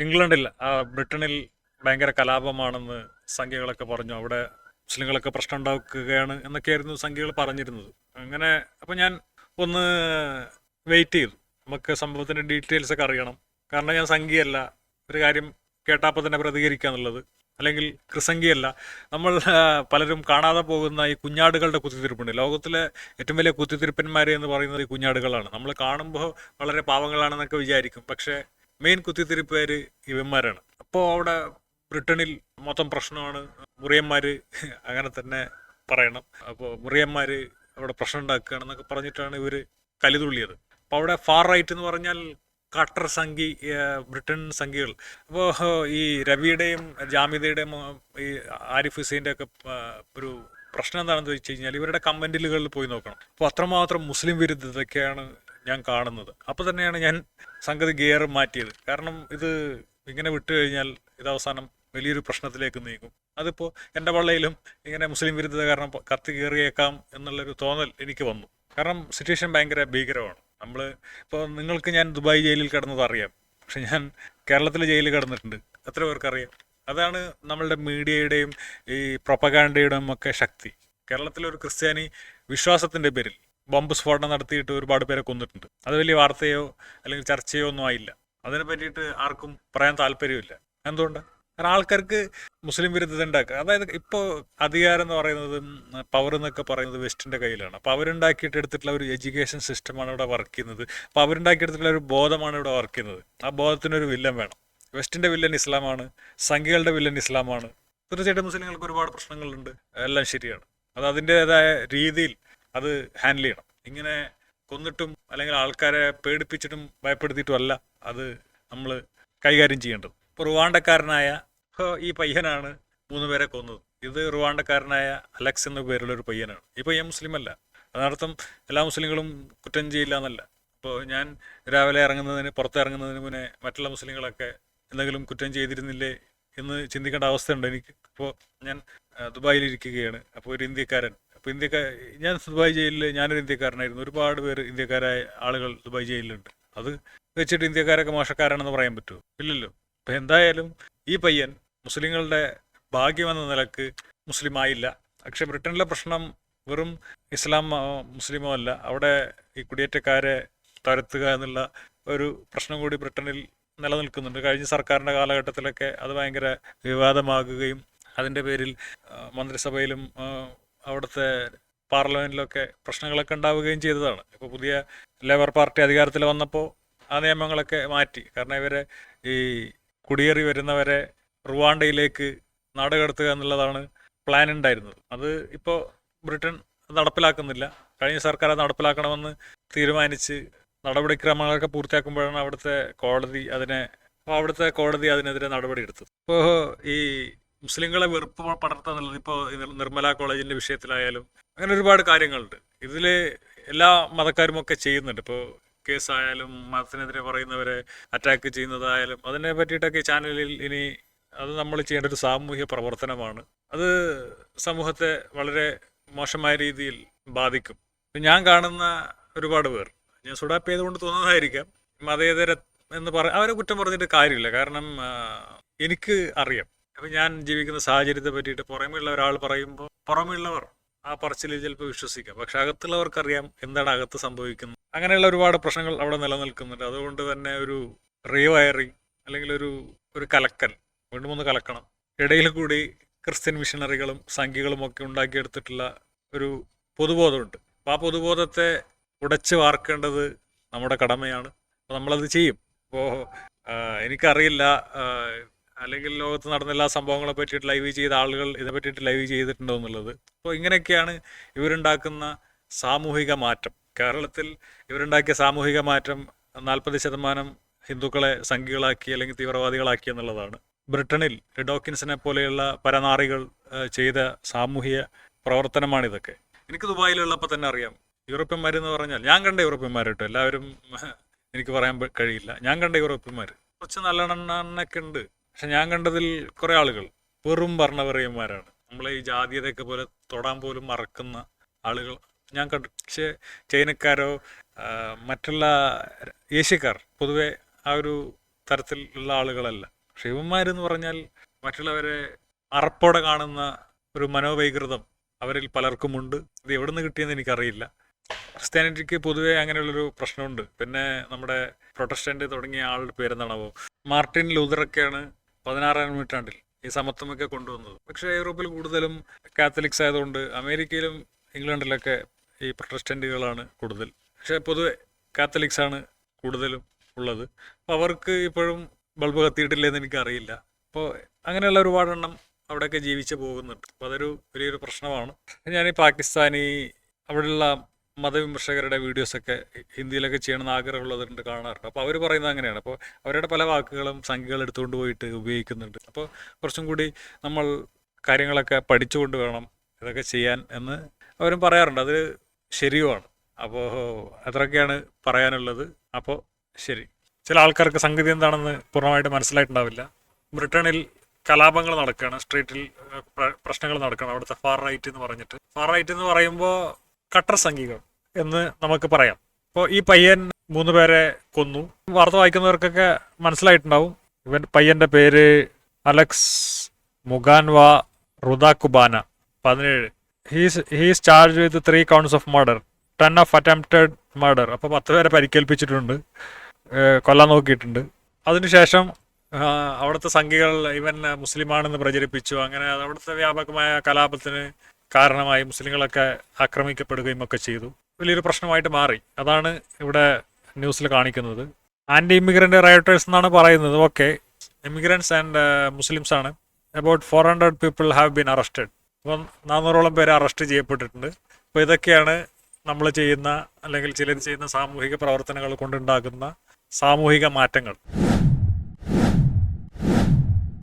ഇംഗ്ലണ്ടിൽ ബ്രിട്ടനിൽ ഭയങ്കര കലാപമാണെന്ന് സംഖ്യകളൊക്കെ പറഞ്ഞു. അവിടെ മുസ്ലിങ്ങളൊക്കെ പ്രശ്നം ഉണ്ടാക്കുകയാണ് എന്നൊക്കെയായിരുന്നു സംഖ്യകൾ പറഞ്ഞിരുന്നത്. അങ്ങനെ അപ്പം ഞാൻ ഒന്ന് വെയിറ്റ് ചെയ്തു. നമുക്ക് സംഭവത്തിന്റെ ഡീറ്റെയിൽസ് ഒക്കെ അറിയണം. കാരണം ഞാൻ സംഖ്യയല്ല. ഒരു കാര്യം കേട്ടാപ്പോൾ തന്നെ പ്രതികരിക്കുക എന്നുള്ളത്. അല്ലെങ്കിൽ കൃസംഖ്യയല്ല. നമ്മൾ പലരും കാണാതെ പോകുന്ന ഈ കുഞ്ഞാടുകളുടെ കുത്തിത്തിരിപ്പുണ്ട്. ലോകത്തിലെ ഏറ്റവും വലിയ കുത്തിത്തിരിപ്പന്മാർ എന്ന് പറയുന്നത് ഈ കുഞ്ഞാടുകളാണ്. നമ്മൾ കാണുമ്പോൾ വളരെ പാവങ്ങളാണെന്നൊക്കെ വിചാരിക്കും. പക്ഷേ മെയിൻ കുത്തിത്തിരിപ്പുകാർ ഇവന്മാരാണ്. അപ്പോൾ അവിടെ ബ്രിട്ടനിൽ മൊത്തം പ്രശ്നമാണ്. മുറിയന്മാർ അങ്ങനെ തന്നെ പറയണം. അപ്പോൾ മുറിയന്മാർ അവിടെ പ്രശ്നം ഉണ്ടാക്കുകയാണെന്നൊക്കെ പറഞ്ഞിട്ടാണ് ഇവർ കലിതുള്ളിയത് അപ്പോൾ അവിടെ ഫാർ റൈറ്റ് എന്ന് പറഞ്ഞാൽ കട്ടർ സംഘി ബ്രിട്ടൻ സംഘികൾ. അപ്പോൾ ഈ രവിയുടെയും ജാമിദയുടെയും ഈ ആരിഫ് ഹുസൈന്റെ ഒക്കെ ഒരു പ്രശ്നം എന്താണെന്ന് വെച്ച് കഴിഞ്ഞാൽ ഇവരുടെ കമന്റിലുകളിൽ പോയി നോക്കണം. അപ്പോൾ അത്രമാത്രം മുസ്ലിം വിരുദ്ധതയൊക്കെയാണ് ഞാൻ കാണുന്നത്. അപ്പോൾ തന്നെയാണ് ഞാൻ സംഗതി ഗിയർ മാറ്റിയത്. കാരണം ഇത് ഇങ്ങനെ വിട്ടു കഴിഞ്ഞാൽ ഇത് അവസാനം വലിയൊരു പ്രശ്നത്തിലേക്ക് നീങ്ങും. അതിപ്പോൾ എന്റെ വള്ളയിലും ഇങ്ങനെ മുസ്ലിം വിരുദ്ധത കാരണം കത്തി കയറിയേക്കാം എന്നുള്ളൊരു തോന്നൽ എനിക്ക് വന്നു. കാരണം സിറ്റുവേഷൻ ഭയങ്കര ഭീകരമാണ്. നമ്മൾ ഇപ്പോൾ നിങ്ങൾക്ക് ഞാൻ ദുബായ് ജയിലിൽ കിടന്നത് അറിയാം. പക്ഷെ ഞാൻ കേരളത്തിലെ ജയിലിൽ കിടന്നിട്ടുണ്ട്. എത്ര പേർക്കറിയാം? അതാണ് നമ്മളുടെ മീഡിയയുടെയും ഈ പ്രൊപ്പഗാൻഡയുടെയും ഒക്കെ ശക്തി. കേരളത്തിലെ ഒരു ക്രിസ്ത്യാനി വിശ്വാസത്തിന്റെ പേരിൽ ബോംബ് സ്ഫോടനം നടത്തിയിട്ട് ഒരുപാട് പേരെ കൊന്നിട്ടുണ്ട്. അത് വലിയ വാർത്തയോ അല്ലെങ്കിൽ ചർച്ചയോ ഒന്നും ആയില്ല. അതിനെ പറ്റിയിട്ട് ആർക്കും പറയാൻ താല്പര്യമില്ല. എന്തുകൊണ്ട്? കാരണം ആൾക്കാർക്ക് മുസ്ലിം വിരുദ്ധത ഉണ്ടാക്കുക. അതായത് ഇപ്പോൾ അധികാരം എന്ന് പറയുന്നത് പവർ എന്നൊക്കെ പറയുന്നത് വെസ്റ്റിന്റെ കയ്യിലാണ്. അപ്പോൾ അവരുണ്ടാക്കിയിട്ട് എടുത്തിട്ടുള്ള ഒരു എഡ്യൂക്കേഷൻ സിസ്റ്റമാണ് ഇവിടെ വർക്ക് ചെയ്യുന്നത്. അപ്പോൾ അവരുണ്ടാക്കിയെടുത്തിട്ടുള്ള ഒരു ബോധമാണ് ഇവിടെ വർക്ക് ചെയ്യുന്നത്. ആ ബോധത്തിനൊരു വില്ലൻ വേണം. വെസ്റ്റിന്റെ വില്ലൻ ഇസ്ലാമാണ്. സംഘികളുടെ വില്ലൻ ഇസ്ലാമാണ്. തീർച്ചയായിട്ടും മുസ്ലിങ്ങൾക്ക് ഒരുപാട് പ്രശ്നങ്ങളുണ്ട്. എല്ലാം ശരിയാണ്. അത് അതിന്റെതായ രീതിയിൽ അത് ഹാൻഡിൽ ചെയ്യണം. ഇങ്ങനെ കൊന്നിട്ടും അല്ലെങ്കിൽ ആൾക്കാരെ പേടിപ്പിച്ചിട്ടും ഭയപ്പെടുത്തിയിട്ടും അല്ല അത് നമ്മൾ കൈകാര്യം ചെയ്യേണ്ടത്. ഇപ്പോൾ റുവാണ്ടക്കാരനായ ഈ പയ്യനാണ് മൂന്ന് പേരെ കൊന്നത്. ഇത് റുവാണ്ടക്കാരനായ അലക്സ് എന്ന പേരുള്ള ഒരു പയ്യനാണ് ഈ പയ്യൻ മുസ്ലിം അല്ല അതിനർത്ഥം എല്ലാ മുസ്ലിങ്ങളും കുറ്റം ചെയ്യില്ല എന്നല്ല അപ്പോൾ ഞാൻ രാവിലെ ഇറങ്ങുന്നതിന് പുറത്ത് ഇറങ്ങുന്നതിന് മുന്നേ മറ്റുള്ള മുസ്ലിങ്ങളൊക്കെ എന്തെങ്കിലും കുറ്റം ചെയ്തിരുന്നില്ലേ എന്ന് ചിന്തിക്കേണ്ട അവസ്ഥയുണ്ട് എനിക്ക്. ഇപ്പോൾ ഞാൻ ദുബായിൽ ദുബായിലിരിക്കുകയാണ്. അപ്പോൾ ഒരു ഇന്ത്യക്കാരൻ അപ്പോൾ ഇന്ത്യക്കാർ ഞാൻ ദുബായ് ജയിലിൽ ഞാനൊരു ഇന്ത്യക്കാരനായിരുന്നു. ഒരുപാട് പേര് ഇന്ത്യക്കാരായ ആളുകൾ ദുബായ് ജയിലിലുണ്ട്. അത് വെച്ചിട്ട് ഇന്ത്യക്കാരൊക്കെ മോശക്കാരാണെന്ന് പറയാൻ പറ്റുമോ? ഇല്ലല്ലോ. അപ്പം എന്തായാലും ഈ പയ്യൻ മുസ്ലിങ്ങളുടെ ഭാഗ്യമെന്ന നിലയ്ക്ക് മുസ്ലിം ആയില്ല പക്ഷെ ബ്രിട്ടനിലെ പ്രശ്നം വെറും ഇസ്ലാം മുസ്ലിമോ അല്ല. അവിടെ ഈ കുടിയേറ്റക്കാരെ തുരത്തുക എന്നുള്ള ഒരു പ്രശ്നം കൂടി ബ്രിട്ടനിൽ നിലനിൽക്കുന്നുണ്ട്. കഴിഞ്ഞ സർക്കാരിന്റെ കാലഘട്ടത്തിലൊക്കെ അത് ഭയങ്കര വിവാദമാകുകയും അതിന്റെ പേരിൽ മന്ത്രിസഭയിലും അവിടുത്തെ പാർലമെന്റിലൊക്കെ പ്രശ്നങ്ങളൊക്കെ ഉണ്ടാവുകയും ചെയ്തതാണ്. ഇപ്പോൾ പുതിയ ലേബർ പാർട്ടി അധികാരത്തിൽ വന്നപ്പോൾ ആ നിയമങ്ങളൊക്കെ മാറ്റി. കാരണം ഇവരെ ഈ കുടിയേറി വരുന്നവരെ റുവാണ്ടയിലേക്ക് നാടുകടത്തുക എന്നുള്ളതാണ് പ്ലാൻ ഉണ്ടായിരുന്നത്. അത് ഇപ്പോൾ ബ്രിട്ടൻ നടപ്പിലാക്കുന്നില്ല. കഴിഞ്ഞ സർക്കാർ അത് നടപ്പിലാക്കണമെന്ന് തീരുമാനിച്ച് നടപടിക്രമങ്ങളൊക്കെ പൂർത്തിയാക്കുമ്പോഴാണ് അവിടുത്തെ കോടതി അതിനെ അപ്പോൾ അവിടുത്തെ കോടതി അതിനെതിരെ നടപടിയെടുത്തത്. ഇപ്പോൾ ഈ മുസ്ലിങ്ങളെ വെറുപ്പ് പടർത്തുക എന്നുള്ളത് ഇപ്പോൾ നിർമ്മല കോളേജിന്റെ വിഷയത്തിലായാലും അങ്ങനെ ഒരുപാട് കാര്യങ്ങളുണ്ട്. ഇതിൽ എല്ലാ മതക്കാരും ഒക്കെ ചെയ്യുന്നുണ്ട്. ഇപ്പോൾ കേസായാലും മതത്തിനെതിരെ പറയുന്നവരെ അറ്റാക്ക് ചെയ്യുന്നതായാലും അതിനെ പറ്റിയിട്ടൊക്കെ ചാനലിൽ ഇനി അത് നമ്മൾ ചെയ്യേണ്ട ഒരു സാമൂഹ്യ പ്രവർത്തനമാണ്. അത് സമൂഹത്തെ വളരെ മോശമായ രീതിയിൽ ബാധിക്കും. ഞാൻ കാണുന്ന ഒരുപാട് പേർ ഞാൻ സുഡാപ്പ് ചെയ്തുകൊണ്ട് തോന്നുന്നതായിരിക്കാം മതേതര എന്ന് പറ അവരെ കുറ്റം പറഞ്ഞിട്ട് കാര്യമില്ല. കാരണം എനിക്ക് അറിയാം. അപ്പം ഞാൻ ജീവിക്കുന്ന സാഹചര്യത്തെ പറ്റിയിട്ട് പുറമെയുള്ള ഒരാൾ പറയുമ്പോൾ പുറമെയുള്ളവർ ആ പറച്ചിലിൽ ചിലപ്പോൾ വിശ്വസിക്കാം. പക്ഷെ അകത്തുള്ളവർക്കറിയാം എന്താണ് അകത്ത് സംഭവിക്കുന്നത്. അങ്ങനെയുള്ള ഒരുപാട് പ്രശ്നങ്ങൾ അവിടെ നിലനിൽക്കുന്നുണ്ട്. അതുകൊണ്ട് തന്നെ ഒരു റീവയറിങ് അല്ലെങ്കിൽ ഒരു ഒരു കലക്കൽ വീണ്ടും ഒന്ന് കലക്കണം. ഇടയിൽ കൂടി ക്രിസ്ത്യൻ മിഷണറികളും സംഘികളും ഒക്കെ ഉണ്ടാക്കിയെടുത്തിട്ടുള്ള ഒരു പൊതുബോധമുണ്ട്. അപ്പോൾ ആ പൊതുബോധത്തെ ഉടച്ചു വാർക്കേണ്ടത് നമ്മുടെ കടമയാണ്. അപ്പോൾ നമ്മളത് ചെയ്യും. അപ്പോൾ എനിക്കറിയില്ല അല്ലെങ്കിൽ ലോകത്ത് നടന്ന എല്ലാ സംഭവങ്ങളെ പറ്റിയിട്ട് ലൈവ് ചെയ്ത ആളുകൾ ഇതിനെ പറ്റിയിട്ട് ലൈവ് ചെയ്തിട്ടുണ്ടോ എന്നുള്ളത്. അപ്പോൾ ഇങ്ങനെയൊക്കെയാണ് ഇവരുണ്ടാക്കുന്ന സാമൂഹിക മാറ്റം. കേരളത്തിൽ ഇവരുണ്ടാക്കിയ സാമൂഹിക മാറ്റം നാൽപ്പത് ശതമാനം ഹിന്ദുക്കളെ സംഘികളാക്കി അല്ലെങ്കിൽ തീവ്രവാദികളാക്കി എന്നുള്ളതാണ്. ബ്രിട്ടനിൽ ഡോക്കിൻസിനെ പോലെയുള്ള പരനാറികൾ ചെയ്ത സാമൂഹിക പ്രവർത്തനമാണിതൊക്കെ. എനിക്ക് ദുബായിലുള്ളപ്പോൾ തന്നെ അറിയാം. യൂറോപ്യന്മാരെന്ന് പറഞ്ഞാൽ ഞാൻ കണ്ട യൂറോപ്യന്മാർ കേട്ടോ എല്ലാവരും എനിക്ക് പറയാൻ കഴിയില്ല. ഞാൻ കണ്ട യൂറോപ്യന്മാർ കുറച്ച് നല്ലെണ്ണൊക്കെ ഉണ്ട്. പക്ഷെ ഞാൻ കണ്ടതിൽ കുറേ ആളുകൾ. വെറും ഭരണപരയന്മാരാണ് നമ്മളെ ഈ ജാതീയതയൊക്കെ പോലെ തൊടാൻ പോലും മറക്കുന്ന ആളുകൾ ഞാൻ കണ്ടു. പക്ഷേ ചൈനക്കാരോ മറ്റുള്ള ഏഷ്യക്കാർ പൊതുവെ ആ ഒരു തരത്തിലുള്ള ആളുകളല്ല. പക്ഷെ ഇവന്മാരെന്ന് പറഞ്ഞാൽ മറ്റുള്ളവരെ അറപ്പോടെ കാണുന്ന ഒരു മനോവൈകൃതം അവരിൽ പലർക്കുമുണ്ട്. ഇത് എവിടെ നിന്ന് കിട്ടിയെന്ന് എനിക്കറിയില്ല. ക്രിസ്ത്യാനിറ്റിക്ക് പൊതുവേ അങ്ങനെയുള്ളൊരു പ്രശ്നമുണ്ട്. പിന്നെ നമ്മുടെ പ്രൊട്ടസ്റ്റന്റ് തുടങ്ങിയ ആളുടെ പേരെന്താണാവോ? മാർട്ടിൻ ലൂതറൊക്കെയാണ് പതിനാറാം നൂറ്റാണ്ടിൽ ഈ സമത്വമൊക്കെ കൊണ്ടുവന്നത്. പക്ഷേ യൂറോപ്പിൽ കൂടുതലും കാത്തലിക്സ് ആയതുകൊണ്ട് അമേരിക്കയിലും ഇംഗ്ലണ്ടിലൊക്കെ ഈ പ്രൊട്ടസ്റ്റന്റുകളാണ് കൂടുതൽ. പക്ഷേ പൊതുവെ കാത്തലിക്സ് ആണ് കൂടുതലും ഉള്ളത്. അപ്പോൾ അവർക്ക് ഇപ്പോഴും ബൾബ് കത്തിയിട്ടില്ലെന്ന് എനിക്കറിയില്ല. അപ്പോൾ അങ്ങനെയുള്ള ഒരുപാടെണ്ണം അവിടെയൊക്കെ ജീവിച്ച് പോകുന്നുണ്ട്. അപ്പോൾ അതൊരു വലിയൊരു പ്രശ്നമാണ്. ഞാൻ ഈ പാകിസ്ഥാനി അവിടെയുള്ള മതവിമർശകരുടെ വീഡിയോസൊക്കെ ഹിന്ദിയിലൊക്കെ ചെയ്യണമെന്ന് ആഗ്രഹമുള്ളതുണ്ട് കാണാറുണ്ട്. അപ്പോൾ അവർ പറയുന്നത് അങ്ങനെയാണ്. അപ്പോൾ അവരുടെ പല വാക്കുകളും സംഖ്യകൾ എടുത്തുകൊണ്ട് പോയിട്ട് ഉപയോഗിക്കുന്നുണ്ട്. അപ്പോൾ കുറച്ചും കൂടി നമ്മൾ കാര്യങ്ങളൊക്കെ പഠിച്ചുകൊണ്ട് വേണം ഇതൊക്കെ ചെയ്യാൻ എന്ന് അവരും പറയാറുണ്ട്. അത് ശരിയുമാണ്. അപ്പോൾ അത്രയൊക്കെയാണ് പറയാനുള്ളത്. അപ്പോൾ ശരി. ചില ആൾക്കാർക്ക് സംഗതി എന്താണെന്ന് പൂർണമായിട്ട് മനസ്സിലായിട്ടുണ്ടാവില്ല. ബ്രിട്ടണിൽ കലാപങ്ങൾ നടക്കുകയാണ്. സ്ട്രീറ്റിൽ പ്രശ്നങ്ങൾ നടക്കുകയാണ്. അവിടുത്തെ ഫാർ റൈറ്റ് എന്ന് പറഞ്ഞിട്ട്. ഫാർ റൈറ്റ് എന്ന് പറയുമ്പോൾ കട്ടർ സംഘികൾ എന്ന് നമുക്ക് പറയാം. അപ്പോൾ ഈ പയ്യൻ മൂന്ന് പേരെ കൊന്നു. വാർത്ത വായിക്കുന്നവർക്കൊക്കെ മനസ്സിലായിട്ടുണ്ടാവും. ഇവൻ പയ്യന്റെ പേര് അലക്സ് മുഗാൻവ റുദാക്കുബാന. പതിനേഴ്. He's he's charge with three counts of murder ten of attempted murder അപ്പോൾ പത്ത് പേരെ പരിക്കേൽപ്പിച്ചിട്ടുണ്ട്. കൊല്ലാൻ നോക്കിയിട്ടുണ്ട്. അതിനുശേഷം അവിടുത്തെ സംഘികൾ ഇവൻ മുസ്ലിമാണെന്ന് പ്രചരിപ്പിച്ചു. അങ്ങനെ അവിടുത്തെ വ്യാപകമായ കലാപത്തിന് കാരണമായി മുസ്ലിങ്ങളൊക്കെ ആക്രമിക്കപ്പെടുകയും ഒക്കെ ചെയ്തു. വലിയൊരു പ്രശ്നമായിട്ട് മാറി. അതാണ് ഇവിടെ ന്യൂസിൽ കാണിക്കുന്നത്. ആന്റി ഇമിഗ്രന്റ് റൈറ്റേഴ്സ് എന്നാണ് പറയുന്നത്. ഓക്കെ ഇമിഗ്രൻസ് ആൻഡ് മുസ്ലിംസ് ആണ്. About four hundred people have been arrested അപ്പം നാനൂറോളം പേര് അറസ്റ്റ് ചെയ്യപ്പെട്ടിട്ടുണ്ട്. അപ്പോൾ ഇതൊക്കെയാണ് നമ്മൾ ചെയ്യുന്ന അല്ലെങ്കിൽ ചിലർ ചെയ്യുന്ന സാമൂഹിക പ്രവർത്തനങ്ങൾ കൊണ്ടുണ്ടാകുന്ന സാമൂഹിക മാറ്റങ്ങൾ.